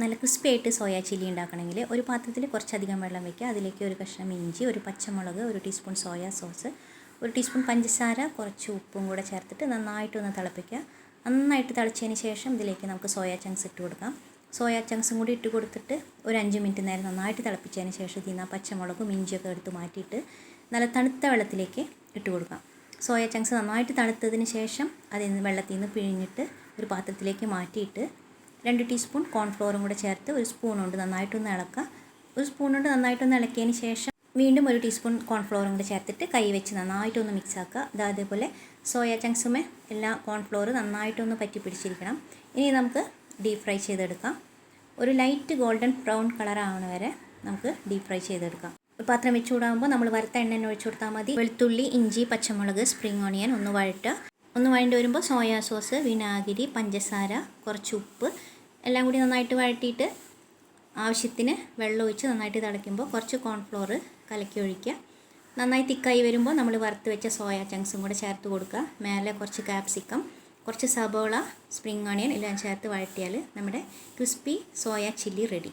നല്ല ക്രിസ്പി ആയിട്ട് soya chilli ഉണ്ടാക്കണമെങ്കിൽ ഒരു പാത്രത്തിൽ കുറച്ചധികം വെള്ളം വയ്ക്കുക. അതിലേക്ക് ഒരു കഷ്ണം ഇഞ്ചി ഒരു പച്ചമുളക് ഒരു ടീസ്പൂൺ സോയാ സോസ് ഒരു ടീസ്പൂൺ പഞ്ചസാര കുറച്ച് ഉപ്പും കൂടെ ചേർത്തിട്ട് നന്നായിട്ടൊന്ന് തിളപ്പിക്കുക. നന്നായിട്ട് തിളച്ചതിന് ശേഷം ഇതിലേക്ക് നമുക്ക് സോയാ ചങ്ക്സ് ഇട്ട് കൊടുക്കാം. സോയാ ചങ്ക്സും കൂടി ഇട്ട് കൊടുത്തിട്ട് ഒരു അഞ്ച് മിനിറ്റ് നേരം നന്നായിട്ട് തിളപ്പിച്ചതിന് ശേഷം ഇതിൽ നിന്ന് പച്ചമുളകും ഇഞ്ചിയൊക്കെ എടുത്ത് മാറ്റിയിട്ട് നല്ല തണുത്ത വെള്ളത്തിലേക്ക് ഇട്ട് കൊടുക്കാം. സോയാ ചങ്ക്സ് നന്നായിട്ട് തണുത്തതിന് ശേഷം അതിൽ നിന്ന് വെള്ളത്തിൽ നിന്ന് പിഴിഞ്ഞിട്ട് ഒരു പാത്രത്തിലേക്ക് മാറ്റിയിട്ട് രണ്ട് ടീസ്പൂൺ കോൺഫ്ലോറും കൂടെ ചേർത്ത് ഒരു സ്പൂൺ കൊണ്ട് നന്നായിട്ടൊന്ന് ഇളക്കുക. ഒരു സ്പൂൺ കൊണ്ട് നന്നായിട്ടൊന്ന് ഇളക്കിയതിന് ശേഷം വീണ്ടും ഒരു ടീസ്പൂൺ കോൺഫ്ലോറും കൂടെ ചേർത്തിട്ട് കൈ വെച്ച് നന്നായിട്ടൊന്ന് മിക്സ് ആക്കുക. അത് അതേപോലെ സോയ ചങ്ക്സുമേ എല്ലാ കോൺഫ്ലോർ നന്നായിട്ടൊന്ന് പറ്റി പിടിച്ചിരിക്കണം. ഇനി നമുക്ക് ഡീപ് ഫ്രൈ ചെയ്തെടുക്കാം. ഒരു ലൈറ്റ് ഗോൾഡൻ ബ്രൗൺ കളർ ആവണ വരെ നമുക്ക് ഡീപ് ഫ്രൈ ചെയ്തെടുക്കാം. ഒരു പാത്രം വെച്ച് ചൂടാകുമ്പോൾ നമ്മൾ വറുത്ത എണ്ണ ഒഴിച്ചു കൊടുത്താൽ മതി. വെളുത്തുള്ളി ഇഞ്ചി പച്ചമുളക് സ്പ്രിംഗ് ഓണിയൻ ഒന്ന് വഴറ്റുക. ഒന്ന് വഴണ്ടി വരുമ്പോൾ സോയാ സോസ് വിനാഗിരി പഞ്ചസാര കുറച്ച് ഉപ്പ് എല്ലാം കൂടി നന്നായിട്ട് വഴറ്റിയിട്ട് ആവശ്യത്തിന് വെള്ളം ഒഴിച്ച് നന്നായിട്ട് തിളയ്ക്കുമ്പോൾ കുറച്ച് കോൺഫ്ലോർ കലക്കി ഒഴിക്കുക. നന്നായി തിക്കായി വരുമ്പോൾ നമ്മൾ വറുത്ത് വെച്ച സോയ ചങ്ക്സും കൂടെ ചേർത്ത് കൊടുക്കുക. മേലെ കുറച്ച് കാപ്സിക്കം കുറച്ച് സബോള സ്പ്രിംഗ് ഓണിയൻ എല്ലാം ചേർത്ത് വഴറ്റിയാൽ നമ്മുടെ ക്രിസ്പി സോയ ചില്ലി റെഡി